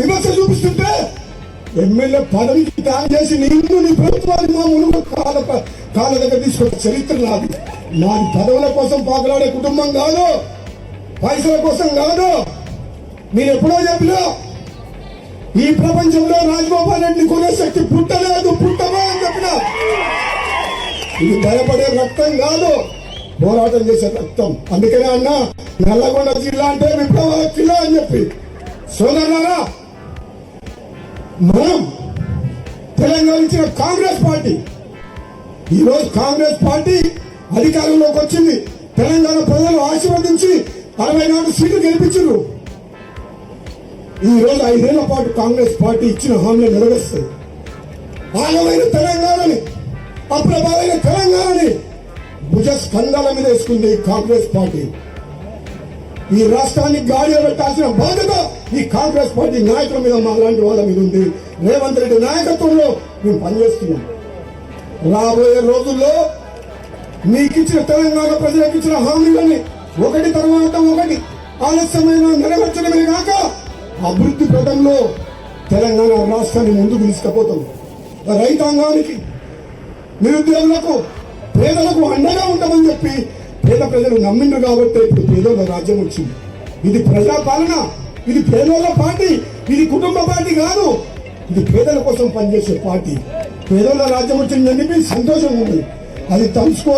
విమర్శ చూపిస్తుంటే ఎమ్మెల్యే పదవికి త్యాగం చేసి నిన్ను నీ ప్రభుత్వాన్ని మా మునుగు కాల కాళ్ళ దగ్గర తీసుకొచ్చే చరిత్ర నాది. నాది పదవుల కోసం పాకులాడే కుటుంబం కాదు. పైసల కోసం కాదు. మీరు ఎప్పుడో చెప్పినా ఈ ప్రపంచంలో రాజగోపాల్ రెడ్డిని కొనే శక్తి పుట్టలేదు పుట్టమా అని చెప్పిన. ఇది భయపడే రక్తం కాదు. పోరాటం చేసే రక్తం. అందుకనే అన్న నల్లగొండ జిల్లా అంటే విప్లవ జిల్లా అని చెప్పి. సోదరులారా మనం తెలంగాణ ఇచ్చిన కాంగ్రెస్ పార్టీ. ఈరోజు కాంగ్రెస్ పార్టీ అధికారంలోకి వచ్చింది. తెలంగాణ ప్రజలు ఆశీర్వదించి అరవై నాలుగు సీట్లు గెలిపించారు. ఈ రోజు ఐదేళ్ళ పాటు కాంగ్రెస్ పార్టీ ఇచ్చిన హామీలు నెరవేరుస్తుంది ఆగమైన తెలంగాణని అప్రభావైన తెలంగాణని భుజ స్కంధాల మీద వేసుకుంది కాంగ్రెస్ పార్టీ. ఈ రాష్ట్రాన్ని గాడిలో పెట్టాల్సిన బాధ్యత ఈ కాంగ్రెస్ పార్టీ నాయకుల మీద మా వాళ్ళ మీద ఉంది. రేవంత్ రెడ్డి నాయకత్వంలో మేము పనిచేస్తున్నాం. రాబోయే రోజుల్లో మీకు ఇచ్చిన తెలంగాణ ప్రజలకు ఇచ్చిన హామీలని ఒకటి తర్వాత ఒకటి ఆలస్యమైన నెరవేర్చడమే కాక అభివృద్ధి పథంలో తెలంగాణ రాష్ట్రాన్ని ముందుకు తీసుకుపోతాం. రైతాంగానికి నిరుద్యోగులకు పేదలకు అండగా ఉంటామని చెప్పి పేద ప్రజలు నమ్మిండ్రు కాబట్టి ఇప్పుడు పేదోళ్ళ రాజ్యం వచ్చింది. ఇది ప్రజా పాలన ఇది పేదోళ్ళ పార్టీ ఇది కుటుంబ పార్టీ కాదు. ఇది పేదల కోసం పనిచేసే పార్టీ. పేదోళ్ళ రాజ్యం వచ్చిందని చెప్పి సంతోషం ఉంది. అది తలుచుకో